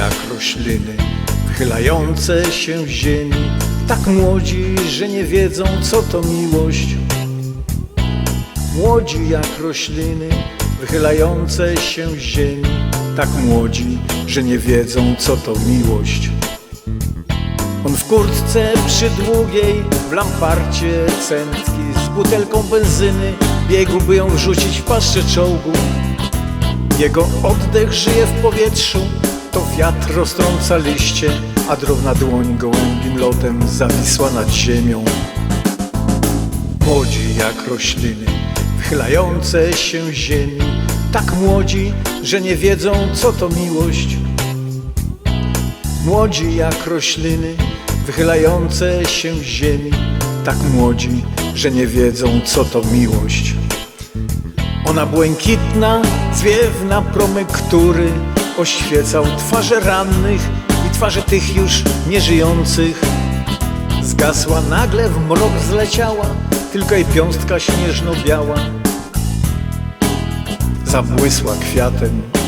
jak rośliny wychylające się ziemi, tak młodzi, że nie wiedzą co to miłość. Młodzi jak rośliny wychylające się ziemi, tak młodzi, że nie wiedzą co to miłość. On w kurtce przydługiej, w lamparcie cętki, z butelką benzyny, biegł by ją wrzucić w paszczę czołgu. Jego oddech żyje w powietrzu, wiatr roztrąca liście, a drobna dłoń gołębim lotem zawisła nad ziemią. Młodzi jak rośliny, wychylające się ziemi, tak młodzi, że nie wiedzą co to miłość. Młodzi jak rośliny, wychylające się ziemi, tak młodzi, że nie wiedzą co to miłość. Ona błękitna, zwiewna promyk, który oświecał twarze rannych i twarze tych już nieżyjących. Zgasła nagle, w mrok zleciała, tylko jej piąstka śnieżno-biała. Zabłysła kwiatem.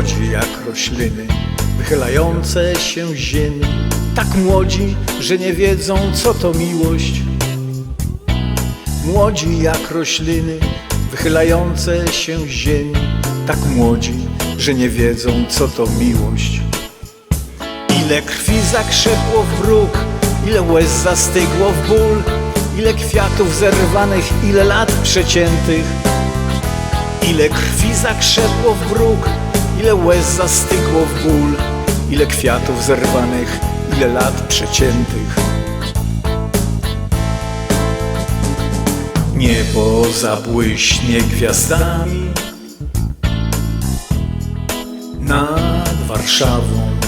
Młodzi jak rośliny, wychylające się ziemi, tak młodzi, że nie wiedzą co to miłość. Młodzi jak rośliny, wychylające się ziemi, tak młodzi, że nie wiedzą co to miłość. Ile krwi zakrzepło w bruk, ile łez zastygło w ból, ile kwiatów zerwanych, ile lat przeciętych. Ile krwi zakrzepło w bruk, ile łez zastygło w ból, ile kwiatów zerwanych, ile lat przeciętych. Niebo zabłyśnie gwiazdami nad Warszawą.